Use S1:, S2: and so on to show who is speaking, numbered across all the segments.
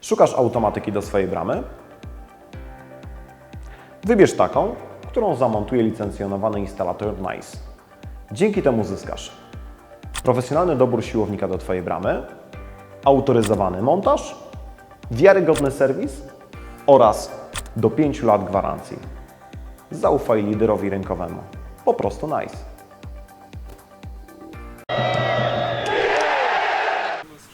S1: Szukasz automatyki do swojej bramy? Wybierz taką, którą zamontuje licencjonowany instalator NICE. Dzięki temu zyskasz profesjonalny dobór siłownika do Twojej bramy, autoryzowany montaż, wiarygodny serwis oraz do 5 lat gwarancji. Zaufaj liderowi rynkowemu. Po prostu NICE.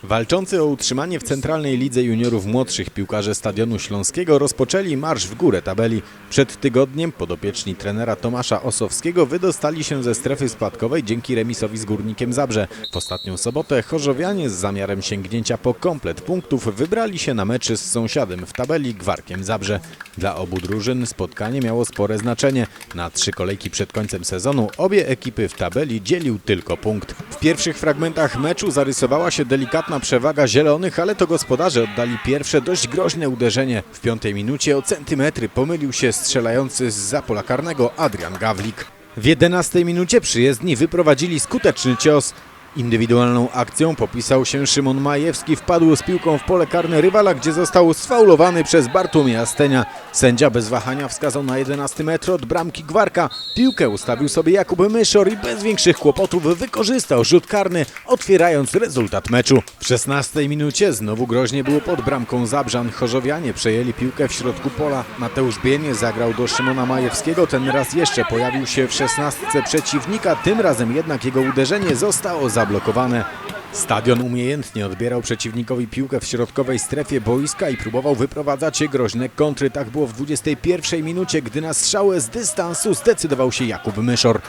S2: Walczący o utrzymanie w Centralnej Lidze Juniorów Młodszych piłkarze Stadionu Śląskiego rozpoczęli marsz w górę tabeli. Przed tygodniem podopieczni trenera Tomasza Osowskiego wydostali się ze strefy spadkowej dzięki remisowi z Górnikiem Zabrze. W ostatnią sobotę chorzowianie z zamiarem sięgnięcia po komplet punktów wybrali się na meczy z sąsiadem w tabeli Gwarkiem Zabrze. Dla obu drużyn spotkanie miało spore znaczenie. Na trzy kolejki przed końcem sezonu obie ekipy w tabeli dzielił tylko punkt. W pierwszych fragmentach meczu zarysowała się delikatna przewaga zielonych, ale to gospodarze oddali pierwsze dość groźne uderzenie. W piątej minucie o centymetry pomylił się strzelający z za pola karnego Adrian Gawlik. W 11 minucie przyjezdni wyprowadzili skuteczny cios. Indywidualną akcją popisał się Szymon Majewski, wpadł z piłką w pole karne rywala, gdzie został sfaulowany przez Bartłomieja Stenia. Sędzia bez wahania wskazał na 11 metr od bramki Gwarka. Piłkę ustawił sobie Jakub Myszor i bez większych kłopotów wykorzystał rzut karny, otwierając rezultat meczu. W 16 minucie znowu groźnie było pod bramką Zabrzan. Chorzowianie przejęli piłkę w środku pola. Mateusz Bienie zagrał do Szymona Majewskiego. Ten raz jeszcze pojawił się w 16 przeciwnika. Tym razem jednak jego uderzenie zostało zablokowane. Stadion umiejętnie odbierał przeciwnikowi piłkę w środkowej strefie boiska i próbował wyprowadzać groźne kontry. Tak było w 21 minucie, gdy na strzałę z dystansu zdecydował się Jakub Myszor.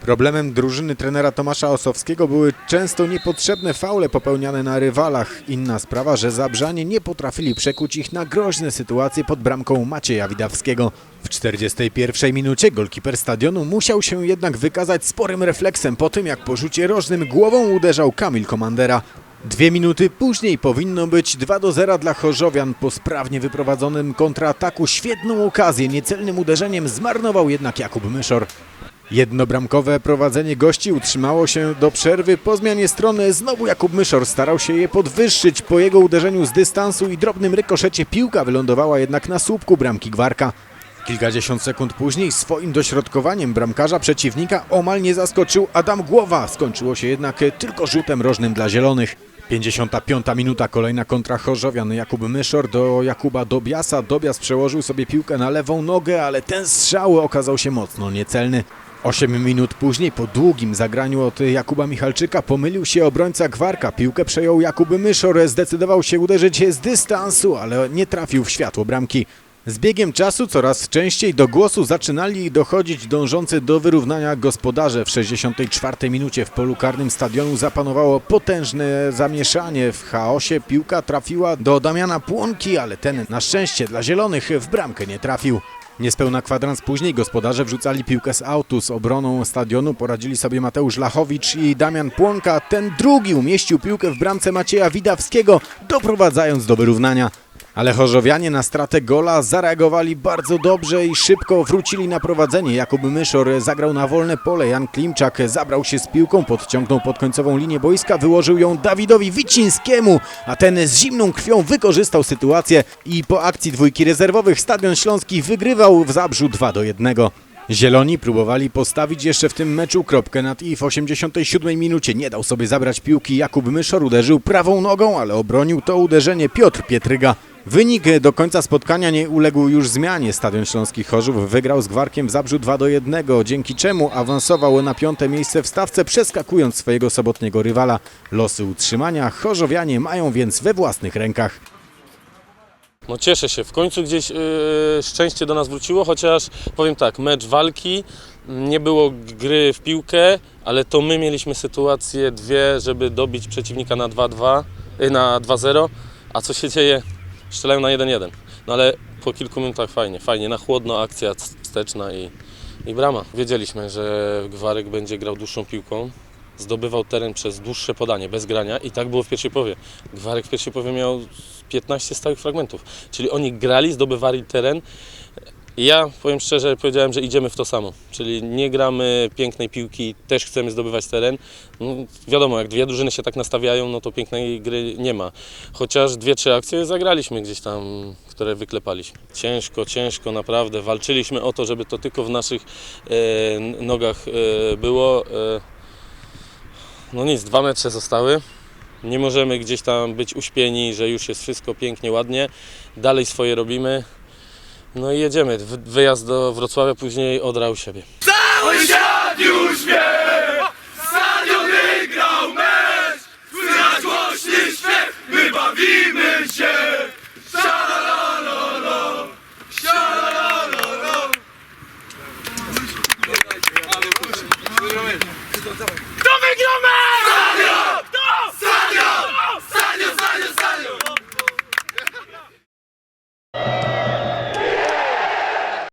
S2: Problemem drużyny trenera Tomasza Osowskiego były często niepotrzebne faule popełniane na rywalach. Inna sprawa, że Zabrzanie nie potrafili przekuć ich na groźne sytuacje pod bramką Macieja Widawskiego. W 41 minucie golkiper stadionu musiał się jednak wykazać sporym refleksem po tym, jak po rzucie rożnym głową uderzał Kamil Komandera. Dwie minuty później powinno być 2 do 0 dla Chorzowian. Po sprawnie wyprowadzonym kontrataku świetną okazję niecelnym uderzeniem zmarnował jednak Jakub Myszor. Jednobramkowe prowadzenie gości utrzymało się do przerwy. Po zmianie strony znowu Jakub Myszor starał się je podwyższyć. Po jego uderzeniu z dystansu i drobnym rykoszecie piłka wylądowała jednak na słupku bramki Gwarka. Kilkadziesiąt sekund później swoim dośrodkowaniem bramkarza przeciwnika omal nie zaskoczył Adam Głowa. Skończyło się jednak tylko rzutem rożnym dla zielonych. 55 minuta, kolejna kontra Chorzowian. Jakub Myszor do Jakuba Dobiasa. Dobias przełożył sobie piłkę na lewą nogę, ale ten strzał okazał się mocno niecelny. 8 minut później, po długim zagraniu od Jakuba Michalczyka, pomylił się obrońca Gwarka. Piłkę przejął Jakub Myszor, zdecydował się uderzyć z dystansu, ale nie trafił w światło bramki. Z biegiem czasu coraz częściej do głosu zaczynali dochodzić dążący do wyrównania gospodarze. W 64 minucie w polu karnym stadionu zapanowało potężne zamieszanie. W chaosie piłka trafiła do Damiana Płonki, ale ten na szczęście dla zielonych w bramkę nie trafił. Niespełna kwadrans później gospodarze wrzucali piłkę z autu. Z obroną stadionu poradzili sobie Mateusz Lachowicz i Damian Płonka. Ten drugi umieścił piłkę w bramce Macieja Widawskiego, doprowadzając do wyrównania. Ale Chorzowianie na stratę gola zareagowali bardzo dobrze i szybko wrócili na prowadzenie. Jakub Myszor zagrał na wolne pole. Jan Klimczak zabrał się z piłką, podciągnął pod końcową linię boiska, wyłożył ją Dawidowi Wicińskiemu, a ten z zimną krwią wykorzystał sytuację i po akcji dwójki rezerwowych Stadion Śląski wygrywał w Zabrzu 2 do 1. Zieloni próbowali postawić jeszcze w tym meczu kropkę nad i w 87 minucie nie dał sobie zabrać piłki. Jakub Myszor uderzył prawą nogą, ale obronił to uderzenie Piotr Pietryga. Wynik do końca spotkania nie uległ już zmianie. Stadion Śląski Chorzów wygrał z Gwarkiem w Zabrzu 2 do 1, dzięki czemu awansował na piąte miejsce w stawce, przeskakując swojego sobotniego rywala. Losy utrzymania Chorzowianie mają więc we własnych rękach.
S3: No cieszę się, w końcu gdzieś yy, szczęście do nas wróciło, chociaż powiem tak, mecz walki, nie było gry w piłkę, ale to my mieliśmy sytuację dwie, żeby dobić przeciwnika na 2-2, yy, na 2-0, a co się dzieje? Strzelają na 1-1. No ale po kilku minutach fajnie, fajnie, na chłodno akcja wsteczna i, i brama. Wiedzieliśmy, że Gwarek będzie grał dłuższą piłką, zdobywał teren przez dłuższe podanie, bez grania i tak było w pierwszej połowie. Gwarek w pierwszej połowie miał 15 stałych fragmentów, czyli oni grali, zdobywali teren, Ja powiem szczerze, powiedziałem, że idziemy w to samo, czyli nie gramy pięknej piłki, też chcemy zdobywać teren. No, wiadomo, jak dwie drużyny się tak nastawiają, no to pięknej gry nie ma. Chociaż dwie, trzy akcje zagraliśmy gdzieś tam, które wyklepaliśmy. Ciężko, ciężko, naprawdę. Walczyliśmy o to, żeby to tylko w naszych e, nogach e, było. E, no nic, dwa mecze zostały. Nie możemy gdzieś tam być uśpieni, że już jest wszystko pięknie, ładnie. Dalej swoje robimy. No i jedziemy. Wy- Wyjazd do Wrocławia, później Odra u siebie.
S4: Cały świat już wie! Stadion wygrał mecz! Słychać głośny śpiew! My bawimy się! Szalalololo! Szalalololo!